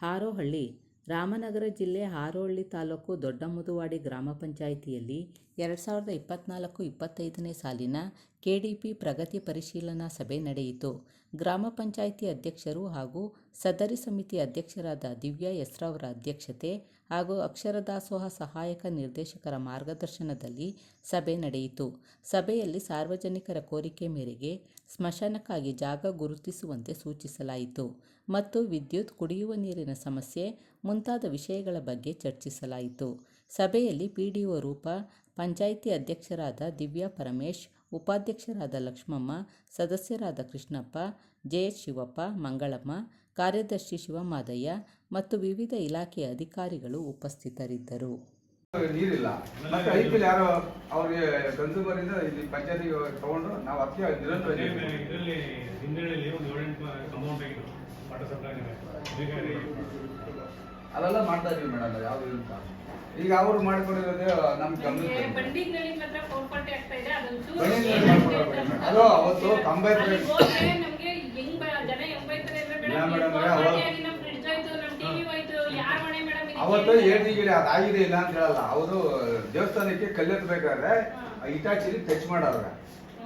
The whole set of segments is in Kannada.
ಹಾರೋಹಳ್ಳಿ ರಾಮನಗರ ಜಿಲ್ಲೆ ಹಾರೋಹಳ್ಳಿ ತಾಲೂಕು ದೊಡ್ಡಮುದುವಾಡಿ ಗ್ರಾಮ ಪಂಚಾಯಿತಿಯಲ್ಲಿ ಎರಡು ಸಾವಿರದ ಇಪ್ಪತ್ತ್ನಾಲ್ಕು ಇಪ್ಪತ್ತೈದನೇ ಸಾಲಿನ ಕೆ ಡಿ ಪಿ ಪ್ರಗತಿ ಪರಿಶೀಲನಾ ಸಭೆ ನಡೆಯಿತು. ಗ್ರಾಮ ಪಂಚಾಯಿತಿ ಅಧ್ಯಕ್ಷರು ಹಾಗೂ ಸದರಿ ಸಮಿತಿ ಅಧ್ಯಕ್ಷರಾದ ದಿವ್ಯಾ ಎಸ್ರಾವ್ರ ರವರ ಅಧ್ಯಕ್ಷತೆ ಹಾಗೂ ಅಕ್ಷರ ದಾಸೋಹ ಸಹಾಯಕ ನಿರ್ದೇಶಕರ ಮಾರ್ಗದರ್ಶನದಲ್ಲಿ ಸಭೆ ನಡೆಯಿತು. ಸಭೆಯಲ್ಲಿ ಸಾರ್ವಜನಿಕರ ಕೋರಿಕೆ ಮೇರೆಗೆ ಸ್ಮಶಾನಕ್ಕಾಗಿ ಜಾಗ ಗುರುತಿಸುವಂತೆ ಸೂಚಿಸಲಾಯಿತು ಮತ್ತು ವಿದ್ಯುತ್, ಕುಡಿಯುವ ನೀರಿನ ಸಮಸ್ಯೆ ಮುಂತಾದ ವಿಷಯಗಳ ಬಗ್ಗೆ ಚರ್ಚಿಸಲಾಯಿತು. ಸಭೆಯಲ್ಲಿ ಪಿ ಡಿ ಒ ರೂಪ, ಪಂಚಾಯಿತಿ ಅಧ್ಯಕ್ಷರಾದ ದಿವ್ಯಾ ಪರಮೇಶ್ ಉಪಾಧ್ಯಕ್ಷರಾದ ಲಕ್ಷ್ಮಮ್ಮ ಸದಸ್ಯರಾದ ಕೃಷ್ಣಪ್ಪ ಜೆ ಎಚ್ ಶಿವಪ್ಪ ಮಂಗಳಮ್ಮ ಕಾರ್ಯದರ್ಶಿ ಶಿವಮಾದಯ್ಯ ಮತ್ತು ವಿವಿಧ ಇಲಾಖೆಯ ಅಧಿಕಾರಿಗಳು ಉಪಸ್ಥಿತರಿದ್ದರು. ನೀರಿಲ್ಲ. ಮತ್ತೆ ಐಪಿಲ್ ಯಾರೋ ಅವ್ರಿಗೆ ಕನ್ಸ್ಯೂಮರ್ ಇಂದ ಇಲ್ಲಿ ಪಂಚಾಯತಿ ತಗೊಂಡು ನಾವು ಅದಕ್ಕೆ ನಿರಂತರ ಇದರಲ್ಲಿ ಹಿಂದಿನಲ್ಲಿ ಒಂದು ಏಳೆಂಟು ಅಮೌಂಟ್ ಆಗಿತ್ತು. ವಾಟರ್ ಸಪ್ಲೈ ಅದೆಲ್ಲ ಮಾಡ್ತಾ ಇದೀವಿ ಮೇಡಮ್ ಯಾವ್ದು ಇಲ್ಲ ಈಗ ಅವ್ರು ಮಾಡ್ಕೊಂಡಿರೋದು ನಮ್ಮ ಗಮನ ಅದು ಅವತ್ತು ಕಂಬೈನ್ ಅಲ್ಲಿ ಹೋದ್ರೆ ನಮ್ಗೆ ಜನ ಹೆಂಗ್ ಬೈತಾರೆ ಅಂದ್ರೆ ಇಲ್ಲ ಮೇಡಮ್ ಮೇಡಮ್, ಫೋನ್ ಅವ- ಮಾಡಿ ನಮ್ ಫ್ರಿಡ್ಜ್ ಹೋಯ್ತು ನಮ್ ಟಿವಿ ಹೋಯ್ತು ಯಾರ್ ಮನೆ ಮೇಡಮ್ ಅವತ್ತು ಹೇಳ್ತಿದ್ದೀರಿ ಅದಾಗಿದೆ ಇಲ್ಲ ಅಂತ ಹೇಳಲ್ಲ. ಅವರು ದೇವಸ್ಥಾನಕ್ಕೆ ಕಲ್ಲೆತ್ತಬೇಕಾದ್ರೆ ಇಟಾಚಿಲಿ ಟಚ್ ಮಾಡವ್ರೆ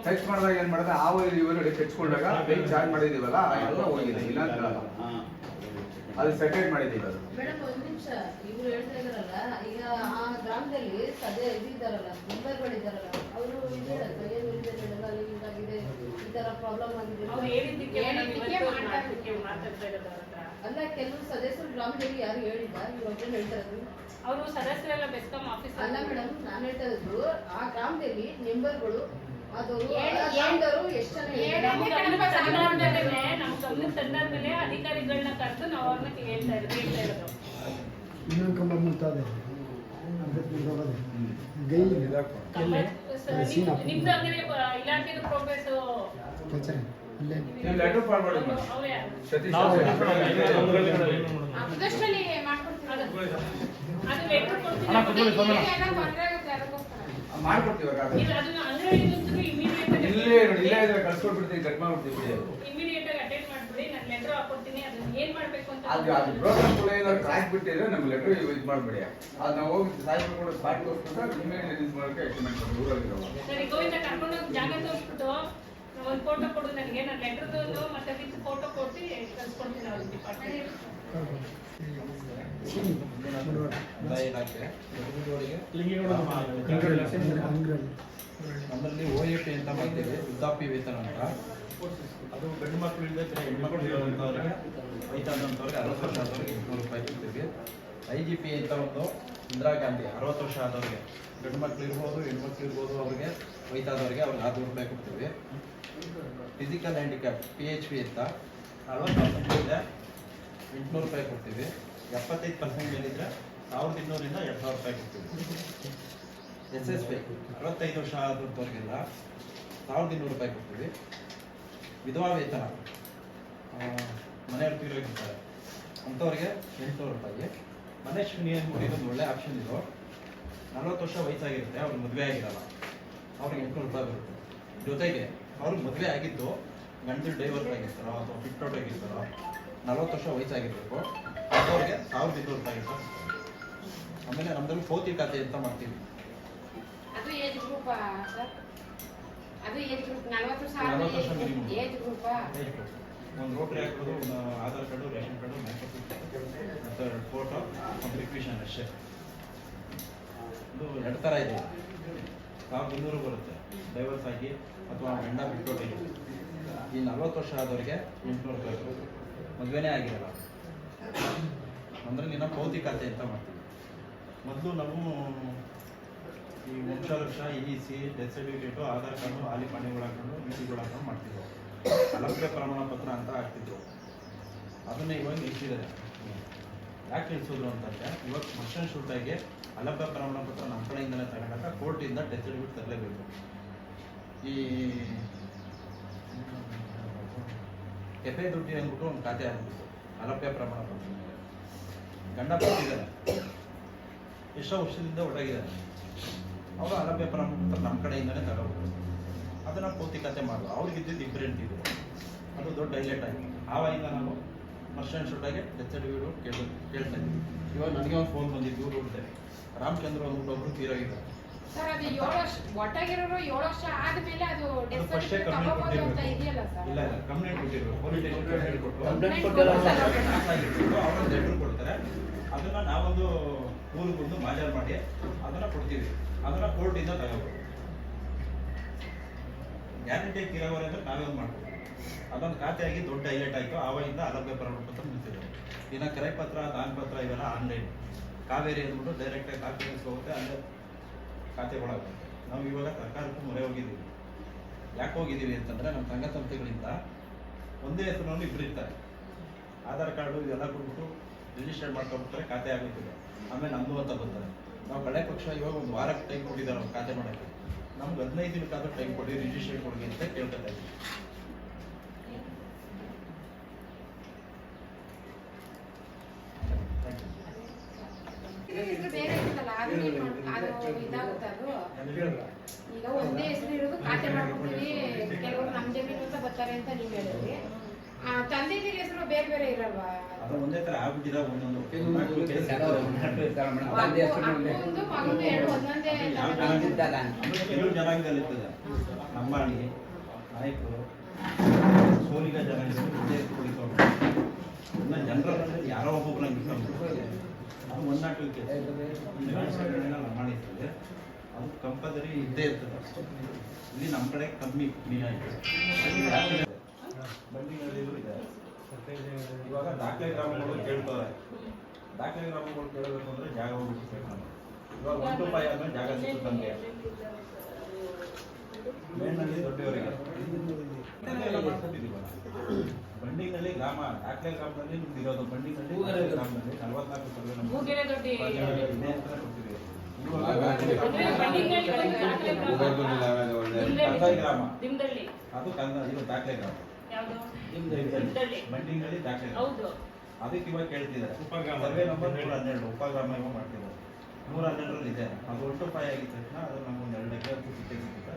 ಟಚ್ ಮಾಡಿದಾಗ ಏನ್ ಮಾಡಿದ್ರೆ ಆ ವೈರ್ ಇವರು ಟಚ್ಕೊಂಡಾಗ ಬೈಕ್ ಚಾರ್ಜ್ ಮಾಡಿದೀವಲ್ಲ ಆ ಎಲ್ಲ ಹೋಗಿದೆ ಇಲ್ಲ ಅಂತ ಹೇಳಲ್ಲ. ಅದು ಸೆಕೆಂಡ್ ಮಾಡಿದೀವಿ ಅದು ಮೇಡಮ್ ಒಂದ್ ನಿಮಿಷ ಇವ್ರು ಹೇಳ್ತಾ ಇದಾರಲ್ಲ ಈಗ ಆ ಗ್ರಾಮದಲ್ಲಿ ಸದ್ಯ ಇದಿದ್ದಾರಲ್ಲ ಮೆಂಬರ್ಗಳಿದ್ದಾರಲ್ಲ ಅವರು ಹೇಳಲ್ಲ ಏನು ಇದೆ ಹಿಂಗಾಗಿದೆ ಈ ತರ ಪ್ರಾಬ್ಲಮ್ ಆಗಿದೆ. ಅಲ್ಲ ಕೆಲವು ಸದಸ್ಯರು ಗ್ರಾಮದಲ್ಲಿ ಯಾರು ಹೇಳಿಲ್ಲ ಇವಾಗ ಹೇಳ್ತಾರೆ ಅವರು ಸದಸ್ಯರೆಲ್ಲ ಬೆಸ್ಕಾಂ ಆಫೀಸ್ ಅಲ್ಲ ಮೇಡಮ್ ನಾನು ಹೇಳ್ತಾ ಇದ್ದು ಆ ಗ್ರಾಮದಲ್ಲಿ ಮೆಂಬರ್ಗಳು ಅದು ಎಷ್ಟು ಜನ ತಂದಾದ್ಮೇಲೆ ಅಧಿಕಾರಿಗಳನ್ನ ಕರೆದು ನಾವು ಅವ್ರನ್ನ ಹೇಳ್ತಾ ಇರೋದು. ಇನ್ನೊಂದು ಕಂಬ ಗೈ ಅಲ್ಲೇ. ಅದಷ್ಟರಲ್ಲಿ ಮಾಡ್ಕೊಡ್ತೀವಿ ಇಲ್ಲೇ ನೋಡಿ ಇಲ್ಲೇ ಇದ್ರೆ ಕಳ್ಸ್ಕೊಟ್ಬಿಡ್ತೀವಿ ಕಟ್ ಮಾಡ್ಬಿಡ್ತೀವಿ ಬಿಡಿ ಅದು. ಇಮಿಡಿಯೇಟ್ ಆಗಿ ಅಟೆಂಡ್ ಮಾಡ್ಬಿಡಿ ನಾನು ಅದನ್ನ ಏನ್ ಮಾಡ್ಬೇಕು ಅಂತ ಅದು ಅದು ಬ್ರೋಕನ್ ಕೂಡ ಏನಾದ್ರು ಕ್ರಾಕ್ ಬಿಟ್ಟಿದ್ರೆ ನಮ್ಗೆ ಲೆಟರ್ ಇದು ಮಾಡ್ಬೇಡಿ. ಅದು ನಾವು ಹೋಗಿ ಸಾಯಿಬ್ ಕೂಡ ಸ್ಪಾಟ್ ಹೋಗ್ಬಿಟ್ಟು ಇಮಿಡಿಯೇಟ್ ರಿಲೀಸ್ ಮಾಡೋಕೆ ಎಸ್ಟಿಮೇಟ್ ಮಾಡಿ ಊರಲ್ಲಿರೋ ಸರಿ ಗೋವಿಂದ ಕರ್ಕೊಂಡು ಹೋಗಿ ಜಾಗ ತೋರಿಸ್ಬಿಟ್ಟು ಒಂದು ಫೋಟೋ ಕೊಡು ನನಗೆ ನಾನು ಲೆಟರ್ದು ಮತ್ತೆ ವಿತ್ ಫೋಟೋ ಕೊಟ್ಟು ಕಳ್ಸ್ಕೊಡ್ತೀನಿ ಡಿಪಾರ್ಟ್ಮೆಂಟ್ ನಮ್ಮಲ್ಲಿ ಓ ಎ ಪಿ ಅಂತ ಮಾಡ್ತೇವೆ ವೃದ್ಧಾಪ್ಯ ವೇತನ ಅಂತ. ಅದು ಗಂಡು ಮಕ್ಕಳು ಇಲ್ಲದೆ ಹೆಣ್ಮಕ್ಳು ಇರೋವಂಥವ್ರಿಗೆ ವಯಸ್ಸಾದಂಥವ್ರಿಗೆ ಅರವತ್ತು ವರ್ಷ ಆದವ್ರಿಗೆ ಎಂಟುನೂರು ರೂಪಾಯಿ ಕೊಡ್ತೀವಿ. ಐ ಜಿ ಪಿ ಅಂತ ಒಂದು ಇಂದಿರಾ ಗಾಂಧಿ ಅರವತ್ತು ವರ್ಷ ಆದವ್ರಿಗೆ ಗಂಡು ಮಕ್ಳು ಇರ್ಬೋದು ಹೆಣ್ಮಕ್ಳು ಇರ್ಬೋದು ಅವ್ರಿಗೆ ವಯಸ್ಸಾದವ್ರಿಗೆ ಅವ್ರಿಗೆ ಆರುನೂರು ರೂಪಾಯಿ ಕೊಡ್ತೀವಿ. Physical handicap P H P ಅಂತ ಅರವತ್ತು ಪರ್ಸೆಂಟ್ ಇದೆ ಎಂಟುನೂರು ರೂಪಾಯಿ ಕೊಡ್ತೀವಿ. ಎಪ್ಪತ್ತೈದು ಪರ್ಸೆಂಟ್ ಏನಿದ್ರೆ ಸಾವಿರದ ಇನ್ನೂರಿಂದ ಎರಡು ಸಾವಿರ ರೂಪಾಯಿ ಕೊಡ್ತೀವಿ. ಎಸ್ ಎಸ್ ಪಿ ಅರವತ್ತೈದು ವರ್ಷ ಆದಂಥವ್ರಿಗೆಲ್ಲ ಸಾವಿರದ ಇನ್ನೂರು ರೂಪಾಯಿ ಕೊಡ್ತೀವಿ. ವಿಧವಾ ವೇತನ ಮನೆಯವ್ರು ತೀರೋಗಿರ್ತಾರೆ ಅಂಥವ್ರಿಗೆ ಎಂಟುನೂರು ರೂಪಾಯಿ ಮನೆ ಶ್ರೇಣಿಯನ್ನು ಮುಗಿಯೋದು ಒಳ್ಳೆ ಆಪ್ಷನ್ ಇದು. ನಲ್ವತ್ತು ವರ್ಷ ವಯಸ್ಸಾಗಿರುತ್ತೆ ಅವ್ರಿಗೆ ಮದುವೆ ಆಗಿರಲ್ಲ. ಅವ್ರಿಗೆ ಎಂಟುನೂರು ರೂಪಾಯಿ ಬರುತ್ತೆ. ಜೊತೆಗೆ ಅವ್ರಿಗೆ ಮದುವೆ ಆಗಿದ್ದು ಗಂಡಲು ಡೈವರ್ಸ್ ಆಗಿರ್ತಾರೋ ಅಥವಾ ಫಿಟ್ ಆಗಿರ್ತಾರೋ, ನಲವತ್ತು ವರ್ಷ ವಯಸ್ಸಾಗಿರ್ಬೇಕು. ಅಂಥವ್ರಿಗೆ ಸಾವಿರದ ಇನ್ನೂರು ರೂಪಾಯಿ ಆಮೇಲೆ ನಮ್ಮದ್ರಲ್ಲಿ ಪೋತಿ ಖಾತೆ ಅಂತ ಮಾಡ್ತೀವಿ. ಅದು ಏಜ್ ಗ್ರೂಪ್ ನಲ್ವತ್ತು minimum. ಏಜ್ ಗ್ರೂಪ್ ಒಂದು ರೋಟ್ರಿ ಹಾಕ್ಬೋದು ಒಂದು ಆಧಾರ್ ಕಾರ್ಡು ರೇಷನ್ ಕಾರ್ಡು ಮ್ಯಾಕಪ್ ಮತ್ತು ಫೋಟೋ ಒಂದು ರಿಕ್ವಿಷನ್ ಅಷ್ಟೇ. ಇದು ಎರಡು ಥರ ಇದೆ. ಸಾವಿರದ ಇನ್ನೂರು ಬರುತ್ತೆ. ಡೈವರ್ಸ್ ಆಗಿ ಅಥವಾ ಗಂಡ ಬಿಟ್ಟೋಟಿಗೆ ಈ ನಲ್ವತ್ತು ವರ್ಷ ಆದವರಿಗೆ ಎಂಟುನೂರು ರೂಪಾಯಿ ಬರುತ್ತೆ ಮದುವೆನೇ ಆಗಿರಲ್ಲ. ಅಂದರೆ ನಿನ್ನ ಪೌತಿ ಖಾತೆ ಅಂತ ಮಾಡ್ತೀವಿ. ಮೊದಲು ನಾವು ಈ ವಂಶವೃಕ್ಷ E C death certificate Aadhaar card ಅಲ್ಲಿ ಪಾಣಿಗಳು ಮಿತಿಗಳಾಕೊಂಡು ಮಾಡ್ತಿದ್ರು ಅಲಭ್ಯ ಪ್ರಮಾಣ ಪತ್ರ ಅಂತ ಹಾಕ್ತಿದ್ರು. ಅದನ್ನ ಇವಾಗ ನಿಲ್ಸಿದ್ದಾರೆ. ಯಾಕೆ ನಿಲ್ಸಿದ್ರು ಅಂತಂದರೆ, ಇವಾಗ ಮಷನ್ ಶೂಟಾಗಿ ಅಲಭ್ಯ ಪ್ರಮಾಣ ಪತ್ರ ನಮ್ಮ ಕಡೆಯಿಂದಲೇ ತಗೊಂಡಾಗ ಕೋರ್ಟಿಂದ ಸರ್ಟಿಫಿಕೇಟ್ ತರಲೇಬೇಕು. ಈ ಕೆಫೆ ದುಡ್ಡಿ ಅಂದ್ಬಿಟ್ಟು ಒಂದು ಖಾತೆ ಆಗ್ಬಿಟ್ಟು ಅಲಭ್ಯ ಪ್ರಮಾಣ ಪತ್ರ. ಗಂಡ ಕೊಟ್ಟಿದ್ದಾರೆ ಎಷ್ಟೋ ವರ್ಷದಿಂದ ಒಳಗಿದ್ದಾರೆ ಅವರು ಅಲಭ್ಯ ಪರಂಪರ ನಮ್ಮ ಕಡೆಯಿಂದನೇ ತಗೋಬೋದು ಅದನ್ನ ಪೂರ್ತಿ ಕತೆ ಮಾಡುವ ಅವ್ರಿಗೆ ಇದ್ದಿದ್ದು ಇಬ್ಬರು ಹೆಂಡ್ತಿದ್ರು ಅದು ದೊಡ್ಡ ಹೈಲೈಟ್ ಆಗಿ. ಆವಾಗಿಂದ ನಾವು ಮರ್ಷನ್ ಶುಡ್ಡಾಗೆ ಶೂಟಾಗೆ ಡೆತ್ ಸರ್ಟಿಫಿಕೇಟ್ ಕೇಳಿ ಕೇಳ್ತಾ ಇದ್ವಿ. ಇವಾಗ ನನಗೆ ಒಂದು ಫೋನ್ ಬಂದಿದ್ದು ಊರಿದೆ ರಾಮಚಂದ್ರ ಅಂದ್ಬಿಟ್ಟು ಒಬ್ರು ತೀರೋಗಿದ್ದಾರೆ. ಸರ್ ಅದು ಏಳು ವರ್ಷ ಒಟ್ಟಾಗಿರೋರು ಏಳು ವರ್ಷ ಆದ್ಮೇಲೆ ಅದು ಅದು ಡೆತ್ ಫಸ್ಟೇ ಸರ್ಟಿಫಿಕೇಟ್ ತಗೋಬೋದು ಅಂತ ಇದೆಯಲ್ಲ ಸರ್? ಇಲ್ಲ ಇಲ್ಲ ಕಂಪ್ಲೇಂಟ್ ಕೊಟ್ಟಿರ್ಬೇಕು ಪೊಲೀಸ್ ಸ್ಟೇಷನ್ ಹೇಳ್ಕೊಟ್ಟು ಕಂಪ್ಲೇಂಟ್ ಕೊಟ್ಟಿರೋ ದಾಖಲಾಗಿರ್ಬೇಕು ಅವರೊಂದು ಲೆಟರ್ ಕೊಡ್ತಾರೆ. ಅದನ್ನ ನಾವೊಂದು ಬಂದು ಮಾಜಾರ್ ಮಾಡಿ ಅದನ್ನ ಕೊಡ್ತೀವಿ. ಅದನ್ನ ಕೋರ್ಟಿಂದ ತಗೋಬೇಕು ಗ್ಯಾರಂಟಿ ಕಿರಾವರಿ ಅಂದ್ರೆ ನಾವೇ ಮಾಡ್ಬೋದು. ಅದೊಂದು ಅದೊಂದು ಖಾತೆಯಾಗಿ ದೊಡ್ಡ ಹೈಲೈಟ್ ಆಯಿತು. ಆವಾಗಿಂದ ಅಲಭ್ಯ ಇನ್ನು ಕರೆ ಪತ್ರ ದಾನ ಪತ್ರ ಇವೆಲ್ಲ ಆನ್ಲೈನ್ ಕಾವೇರಿ ಅಂದ್ಬಿಟ್ಟು ಡೈರೆಕ್ಟಾಗಿ ಖಾತೆ ಹೋಗುತ್ತೆ, ಅಲ್ಲೇ ಒಳಗೆ. ನಾವು ಇವಾಗ ಸರ್ಕಾರಕ್ಕೂ ಮೊರೆ ಹೋಗಿದ್ದೀವಿ. ಯಾಕೆ ಹೋಗಿದ್ದೀವಿ ಅಂತಂದ್ರೆ ನಮ್ಮ ಸಂಘ ಸಂಸ್ಥೆಗಳಿಂದ ಒಂದೇ ಹೆಸರಿನಲ್ಲಿ ಇಬ್ಬರು ಇರ್ತಾರೆ. ಆಧಾರ್ ಕಾರ್ಡು ಇದೆಲ್ಲ ಕೊಟ್ಬಿಟ್ಟು ರಿಜಿಸ್ಟರ್ ಮಾಡ್ಕೊಂಡ್ಬಿಟ್ರೆ ಖಾತೆ ಆಗುತ್ತದೆ. ಆಮೇಲೆ ನಮ್ದು ಅಂತ ಬರ್ತಾರೆ ನಾವು ಕಡೆ ಪಕ್ಷ ಇವಾಗ ಒಂದು ವಾರಕ್ಕೆ ಟೈಮ್ ಕೊಟ್ಟಿದ್ದಾರೆ ಅವ್ರು ಖಾತೆ ಮಾಡೋಕ್ಕೆ. ನಮ್ಗೆ ಹದಿನೈದು ದಿನಕ್ಕಾದ್ರೂ ಟೈಮ್ ಕೊಡಿ ರಿಜಿಸ್ಟ್ರೇಷನ್ ಕೊಡಿ ಅಂತ ಕೇಳ್ತಾ ಇದ್ದೀವಿ ಈಗ ಒಂದೇ ಹೆಸರು ಇರೋದು ಖಾತೆ ಮಾಡ್ಕೊಡ್ತೀವಿ ಕೆಲವರು ನಮ್ಮ ಜಮೀನು ಅಂತ ಬರ್ತಾರೆ ಅಂತ ನೀವು ಹೇಳಿದ್ರಿ. ಬೇರೆ ಬೇರೆ ಇರಲ್ವಾ? ಅದು ಒಂದೇ ಥರ ಆಗ್ಬಿಟ್ಟಿದೆ ಒಂದೊಂದು ಅಪ್ಪಂದು ಮಗಂದು ಎರಡು ಒಂದೊಂದೇ ಕೆಲವು ಜನಾಂಗದಲ್ಲಿ ಇರ್ತದೆ. ಲಂಬಾಣಿ ನಾಯಕರು ಸೋಲಿಗ ಒಂದೇ ಇನ್ನು ಯಾರೋ ಒಬ್ಬೊಬ್ಬರನ್ನ ಇಟ್ಕೊಂಡು ಅದು ಒಂದು ಲಂಬಾಣಿ ಇರ್ತದೆ ಅದು ಕಂಪಲ್ಸರಿ ಇದ್ದೇ ಇರ್ತದೆ. ಇಲ್ಲಿ ನಮ್ಮ ಕಡೆ ಕಮ್ಮಿ ಕ್ಲೀನ್ ಇದೆ ಇವಾಗ ದಾಖಲೆ ಗ್ರಾಮಗಳು ಕೇಳ್ತಾರೆ. ದಾಖಲೆ ಗ್ರಾಮಗಳು ಕೇಳಬೇಕು ಅಂದ್ರೆ ಜಾಗ ಹೋಗಿ ನಾನು ಇವಾಗ ಒಂದು ರೂಪಾಯಿ ಅಂದ್ರೆ ಜಾಗ ಸಿಗುತ್ತೆ ನಮಗೆ ಮೇನಲ್ಲಿ ದೊಡ್ಡವರಿಗೆ. ಬಂಡಿನಲ್ಲಿ ಗ್ರಾಮ ದಾಖಲೆ ಗ್ರಾಮದಲ್ಲಿ ನಿಮ್ದು ಇರೋದು. ಬಂಡಿನಲ್ಲಿ ಗ್ರಾಮದಲ್ಲಿ ನಲವತ್ನಾಲ್ಕು ಸರ್ವೆ ಒಂದು ದಾಖಲೆ ಗ್ರಾಮ. ಅದು ಕಂದ ಇದು ದಾಖಲೆ ಗ್ರಾಮ. ಯಾವುದು? ಬಂಡಿನಲ್ಲಿ ದಾಖಲೆ ಹೌದು. ಅದಕ್ಕೆ ಇವಾಗ ಕೇಳ್ತಿದ್ದಾರೆ. ಉಪಗ್ರಾಮ. ಸರ್ವೆ ನಂಬರ್ ನೂರ ಹನ್ನೆರಡು ಉಪಗ್ರಾಮ ಇವಾಗ ಮಾಡ್ತಿದ್ದಾರೆ. ನೂರ ಹನ್ನೆರಡರಲ್ಲಿ ಇದೆ. ಅದು ಒಟ್ಟು ಫೈ ಆಗಿದ ತಕ್ಷಣ ಅದು ನಮ್ಗೆ ಒಂದು ಎರಡು ಎಕರೆ ಸಿಕ್ಕೇ ಸಿಗುತ್ತೆ.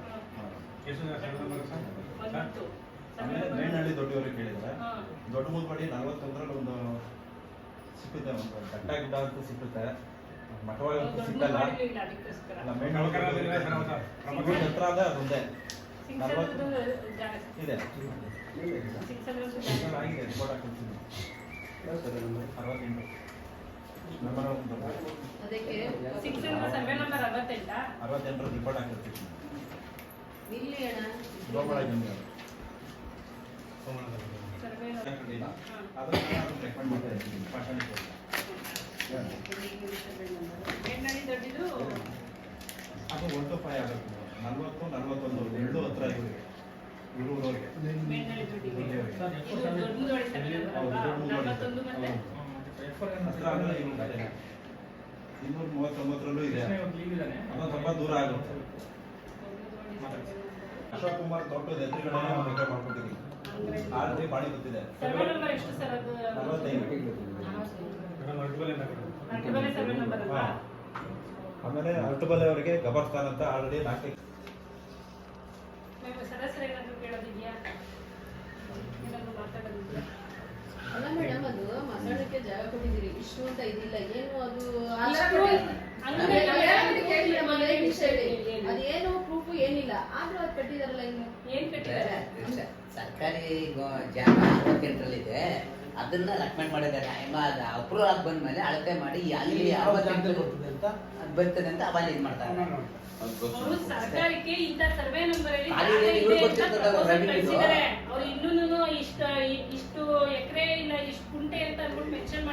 ಆಮೇಲೆ ಮೇಣಹಳ್ಳಿ ದೊಡ್ಡವರಿಗೆ ಕೇಳಿದ್ರೆ. ದೊಡ್ಡ ಮುಲ್ಬಡಿ ನಲವತ್ತೊಂದರಲ್ಲಿ ಒಂದು ಸಿಕ್ಕುತ್ತೆ ಒಂದು ಬೆಟ್ಟ ಗಿಡ ಅಂತೂ ಸಿಕ್ಕುತ್ತೆ. ಮಠವಾಗಂತೂ ಅಂತೂ ಸಿಕ್ಕಲ್ಲ. ಅಲ್ಲ ಮೇಣಹಳ್ಳಿ ಹತ್ರ ಅದ. ಅದೊಂದೇ. ನಲವತ್ತು ಇದೆ. ಅದಕ್ಕೆ ಸಿಂಗ್ಸರ್ದು ಸರ್ವೆ ನಂಬರ್ ಅರವತ್ತೆಂಟಾ? ಅರವತ್ತೆಂಟರ ರಿಪೋರ್ಟ್ ಹಾಕಿರ್ತೀನಿ ಇಲ್ಲಿ ಅಣ್ಣ. ಗೋಪಾಳ ಜಮೀನು ಸರ್ವೆ ಅದನ್ನ ನಾನು ರೆಕಮೆಂಡ್ ಮಾಡ್ತಾ ಇದ್ದೀನಿ ಪಾಷಾಣ ಹೆಣ್ಣಳಿ ದೊಡ್ಡಿದು ಅದು ಒನ್ ಟು ಫೈವ್ ಆಗುತ್ತೆ ನಲ್ವತ್ತು ನಲ್ವತ್ತೊಂದು ಎರಡು ಹತ್ರ ಇವರಿಗೆ ಇವರು ಊರವ್ರಿಗೆ ಮೇಲ್ನಳ್ಳಿ ದೊಡ್ಡಿಗೆ ದೊಡ್ಡಿಗೆ. ಇದು ದೊಡ್ಡ ಮುದುವಳಿ ಸರ್ವೆ ನಂಬರ್ ಹೌದು, ಅಲ್ವಾ? ದೊಡ್ಡ ಮುದುವಳಿ. ನಲವತ್ತೊಂದು ಮತ್ತೆ ಹತ್ರ ಆದ್ರೆ ಇವ್ರು ಕತೆ. ಇನ್ನೂರ ಮೂವತ್ತೊಂಬತ್ತರಲ್ಲೂ ಇದೆ ಅದೊಂದು ತುಂಬಾ ದೂರ ಆಗುತ್ತೆ ಅಶೋಕ್ ಕುಮಾರ್ ದೊಡ್ಡದ ಎದುರುಗಡೆ ಬೇಕಾದ್ರೆ ಮಾಡ್ಕೊಂಡಿದ್ದೀನಿ ಆಲ್ರೆಡಿ ಬಾಡಿ ಗೊತ್ತಿದೆ. ಆಮೇಲೆ ಅರ್ಟಬಲ್ ಅವರಿಗೆ ಗಬರ್ಸ್ತಾನ್ ಅಂತ ಆಲ್ರೆಡಿ ನಾಲ್ಕು ನೀವು ಕೇಳೋದಿದೆಯಾ ಏನಾದ್ರು ಕೇಳೋದಿದ್ಯಾ? ಏನಾದ್ರು ಮಾತಾಡೋದಿದ್ಯಾ? ಅಲ್ಲ ಮೇಡಮ್ ಅದು ಜಾಗ ಕೊಟ್ಟಿದ್ದೀರಿ. ಇಷ್ಟು ಅಂತ ಇದಿಲ್ಲ. ಏನು ಅದು? ಅದೇನು ಪ್ರೂಫ್ ಏನಿಲ್ಲ. ಆದ್ರೂ ಅದು ಕಟ್ಟಿದಾರಲ್ಲ ಇನ್ನು. ಏನ್ ಕಟ್ಟಿದ್ದಾರೆ ಸ- ಸರ್ಕಾರಿ ಗೋ- ಜಾಗ ಅರವತ್ತೆಂಟರಲ್ಲಿದೆ ಅದನ್ನ ರೆಕಮೆಂಡ್ ಮಾಡಿದ್ದಾರೆ. ಅಪ್ರೂವ್ ಆಗಿ ಬಂದ್ಮೇಲೆ ಅಳತೆ ಮಾಡಿ ಅಲ್ಲಿ ಅರವತ್ತೆಂಟು ಅದ್ ಬರ್ತದೆ ಅಂತ ಅವಾಗ ಇದು ಮಾಡ್ತಾರೆ. ಅವರು ಸರ್ಕಾರಕ್ಕೆ ಇಂಥ ಸರ್ವೆ ನಂಬರ್ ಅಲ್ಲಿ ಇಷ್ಟು ಎಕರೆ ಇಲ್ಲ ಇಷ್ಟು ಕುಂಟೆ ಅಂತ ಅಂದ್ಬಿಟ್ಟು ಮೆನ್ಷನ್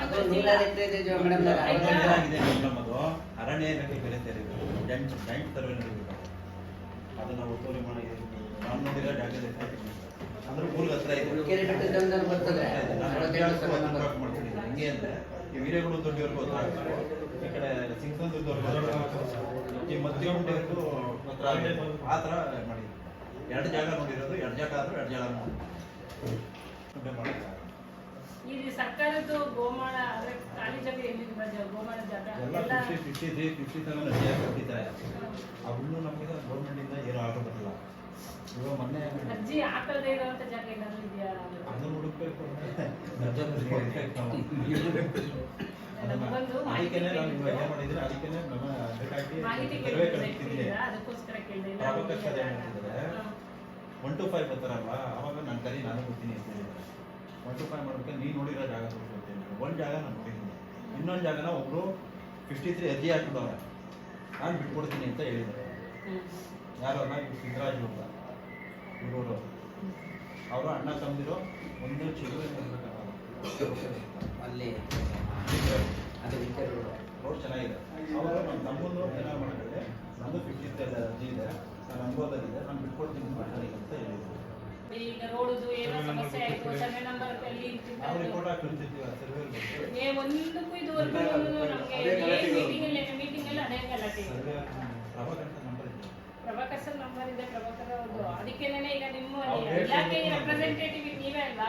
ಅರಣ್ಯ ಇಲಾಖೆ ಬೇರೆ ಸೇರಿದೆ. ಜಾಯಿಂಟ್ ಜಾಯಿಂಟ್ ಸರ್ವೆ ಅದನ್ನ ಒತ್ತುವರಿ ಮಾಡಿ ನಾವು ನೋಡಿರೋ ಜಾಗದಲ್ಲಿ ಅಂದ್ರೆ ಊರಿಗೆ ಹತ್ರ ನಾನು. ಭಾಗ ಹೆಂಗೆ ಅಂದ್ರೆ ಈ ವೀರೇಗುಳು ದೊಡ್ಡವ್ರಿಗೂ ಈ ಕಡೆ ಸಿಂಗ್ಸಂದ್ರದವ್ರಿಗೂ. ಈ. ಆ ಥರ ಮಾಡಿ ಎರಡು ಜಾಗ ನೋಡಿರೋದು. ಎರಡು ಜಾಗ ಆದ್ರೂ ಎರಡು ಜಾಗ. ಈ ಸರ್ಕಾರದ್ದು ಗೋಮಾಳ ಅಂದ್ರೆ ಖಾಲಿ ಜಾಗ ಬಜ- ಗೋಮಾಳ ಜಾಗ. ಎಲ್ಲ ನಮಗೆ ಗೌರ್ಮೆಂಟಿಂದ ಏನೂ ಆರ್ಡರ್ ಬರಲ್ಲ. ಇವಾಗ ಮೊನ್ನೆ ಅರ್ಜಿ ಜಾಗ ಏನಾದ್ರು ಇದೆಯಾ? ಅದನ್ನ ಹುಡುಕ್ಬೇಕು. ಮಾಹಿತಿ ಅದಕ್ಕೇನೆ ನಾನು ಇವಾಗ ಏನ್ ಮಾಡಿದ್ರೆ ಅದಕ್ಕೇನೆ ನಮ್ಮ ಬೇಕಾಗಿ ಮಾಹಿತಿ ಸರ್ವೆ ಕೇಳಿದ್ರೆ? ಕಳಿಸ್ತಿದ್ದೀನಿ ಅದಕ್ಕೋಸ್ಕರ ಕೇಳಿದೆ? ಒನ್ ಟು ಫೈವ್ ಬರ್ತಾರಲ್ವಾ? ಅವಾಗ ನನ್ನ ಕರಿ ನಾನು ಬರ್ತೀನಿ ಅಂತ ಹೇಳಿದ್ದಾರೆ. ಒನ್ ಟು ಫೈವ್ ಮಾಡ್ಬೇಕು ನೀನು ನೋಡಿರೋ ಜಾಗ ತೋರಿಸ್ಕೊಡ್ತೀನಿ ಒಂದು ಜಾಗ ನಾನು ನೋಡಿದ್ದೀನಿ ಇನ್ನೊಂದು ಜಾಗನ ಒಬ್ಬರು ಫಿಫ್ಟಿ ತ್ರೀ ಅರ್ಜಿ ಹಾಕಿದವ್ರೆ ನಾನು ಬಿಟ್ಕೊಡ್ತೀನಿ ಅಂತ ಹೇಳಿದ್ದಾರೆ. ಯಾರು ಅಲ್ಲ? ಇವ್ರು ಸಿದ್ದರಾಜು ಅಂತ ಇವರು ಅವರು ಅಣ್ಣ ತಂದಿರೋ ಒಂದು ಚಿಗುರು ಅಲ್ಲಿ. ಅದು ರೋಡ್. ಚೆನ್ನಾಗಿದೆ. ಅವರು ನಮ್ಮ ತಮ್ಮಂದು ಚೆನ್ನಾಗಿ ಮಾಡಿದ್ರೆ ನಂದು ಫಿಫ್ಟಿ ತ್ರೀ ಅರ್ಜಿ ಇದೆ. ನಾನು ಅನುಭವದಲ್ಲಿದೆ. ನಾನು ಬಿಟ್ಕೊಡ್ತೀನಿ ಅಂತ ಹೇಳಿದ್ರು ಈಗ ರೋಡುದು ಏನೋ ಸಮಸ್ಯೆ ಆಯ್ತು ಸರ್ವೆ ನಂಬರ್ ಅಲ್ಲಿ ಏ ಒಂದಕ್ಕೂ ಇದುವರೆಗೂ ನಮಗೆ ಮೀಟಿಂಗ್ ಅಲ್ಲಿ ಮೀಟಿಂಗ್ ಎಲ್ಲ ಅನೇಕ ಗಲಾಟೆ ಪ್ರಭಾಕರ್ ಸರ್ ನಂಬರ್ ಇದೆ ಪ್ರಭಾಕರ್ ಅವ್ರದ್ದು. ಅದಕ್ಕೇನೆ ಈಗ ನಿಮ್ಮ ಇಲಾಖೆ ರೆಪ್ರೆಸೆಂಟೇಟಿವ್ ನೀವೇ ಅಲ್ವಾ?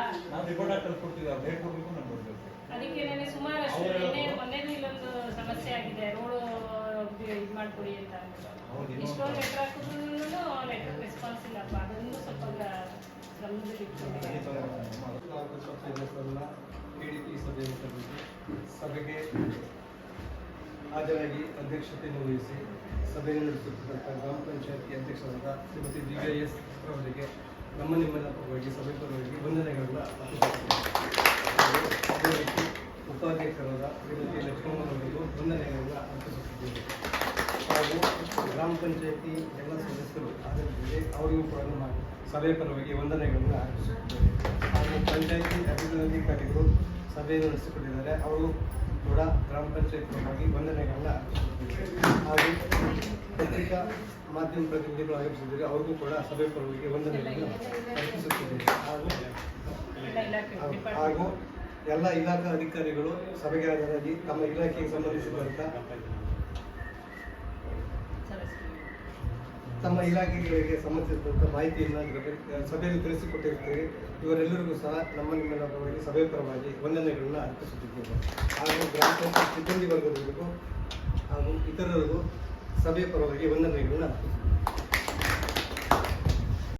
ಅದಕ್ಕೇನೆ ಸುಮಾರಷ್ಟು ನಿನ್ನೆ ಮೊನ್ನೆನೂ ಇಲ್ಲೊಂದು ಸಮಸ್ಯೆ ಆಗಿದೆ. ರೋಡು ಇದು ಮಾಡ್ಕೊಡಿ ಅಂತ ಇಷ್ಟೊಂದು ಲೆಟರ್ ಹಾಕಿದ್ರು ಲೆಟರ್ ರೆಸ್ಪಾನ್ಸ್ ಇಲ್ಲಪ್ಪ. ಅದೊಂದು ಸ್ವಲ್ಪ ಡಿ ಸಭೆಗೆ ಹಾಜರಾಗಿ ಅಧ್ಯಕ್ಷತೆಯನ್ನು ವಹಿಸಿ ಸಭೆಯನ್ನು ನಡೆಸುತ್ತಿದ್ದಂಥ ಗ್ರಾಮ ಪಂಚಾಯತಿ ಅಧ್ಯಕ್ಷರಾದ ಶ್ರೀಮತಿ ದಿವ್ಯ ಎಸ್ ಅವರಿಗೆ, ನಮ್ಮ ನಿಮ್ಮನ ಪರವಾಗಿ, ಸಭೆ ಪರವಾಗಿ ವಂದನೆಗಳನ್ನು ಅದೇ ರೀತಿ ಉಪಾಧ್ಯಕ್ಷರಾದ ಶ್ರೀಮತಿ ಲಕ್ಷ್ಮಣರವರಿಗೂ ವಂದನೆಗಳನ್ನು ಅರ್ಪಿಸುತ್ತಿದ್ದೇವೆ. ಹಾಗೂ ಗ್ರಾಮ ಪಂಚಾಯಿತಿ ಎಲ್ಲ ಸದಸ್ಯರು ಆಗಮಿಸಿದೆ ಅವರಿಗೂ ಕೂಡ ನಮ್ಮ ಸಭೆ ಪರವಾಗಿ ವಂದನೆಗಳನ್ನು ಅರ್ಪಿಸುತ್ತೇವೆ ಹಾಗೂ ಪಂಚಾಯತಿ ಅಭಿವೃದ್ಧಿಕಾರಿಗಳು ಸಭೆಯನ್ನು ನಡೆಸಿಕೊಂಡಿದ್ದಾರೆ. ಅವರು ಕೂಡ ಗ್ರಾಮ ಪಂಚಾಯತ್ ಪರವಾಗಿ ವಂದನೆಗಳನ್ನು ಅರ್ಪಿಸುತ್ತಿದ್ದೇವೆ ಹಾಗೂ ಪತ್ರಿಕಾ ಮಾಧ್ಯಮ ಪ್ರತಿನಿಧಿಗಳು ಆಗಮಿಸಿದ್ದಾರೆ ಅವ್ರಿಗೂ ಕೂಡ ಸಭೆ ಪರವಾಗಿ ವಂದನೆಗಳನ್ನು ಅರ್ಪಿಸುತ್ತಿದ್ದೇವೆ. ಹಾಗೂ ಹಾಗೂ- ಎಲ್ಲ ಇಲಾಖಾ ಅಧಿಕಾರಿಗಳು ಸಭೆಗೆ ಹಾಜರಾಗಿ ತಮ್ಮ ಇಲಾಖೆಗೆ ಸಂಬಂಧಿಸಿದಂಥ ತಮ್ಮ ಇಲಾಖೆಗಳಿಗೆ ಸಂಬಂಧಿಸಿದಂಥ ಮಾಹಿತಿಯನ್ನು ಸಭೆಯಲ್ಲಿ ತಿಳಿಸಿಕೊಟ್ಟಿರ್ತೀವಿ. ಇವರೆಲ್ಲರಿಗೂ ಸಹ ನಮ್ಮ ನಿಮ್ಮೆಲ್ಲ ಪರವಾಗಿ ಸಭೆ ಪರವಾಗಿ ವಂದನೆಗಳನ್ನು ಅರ್ಪಿಸುತ್ತಿದ್ದೇವೆ. ಹಾಗೂ ಗ್ರಾಮ ಪಂಚಾಯತ್ ಸಿಬ್ಬಂದಿ ವರ್ಗದವರಿಗೂ ಹಾಗೂ ಇತರರಿಗೂ ಸಭೆ ಪರವಾಗಿ ವಂದನೆಗಳನ್ನು ಅರ್ಪಿಸುತ್ತೇವೆ.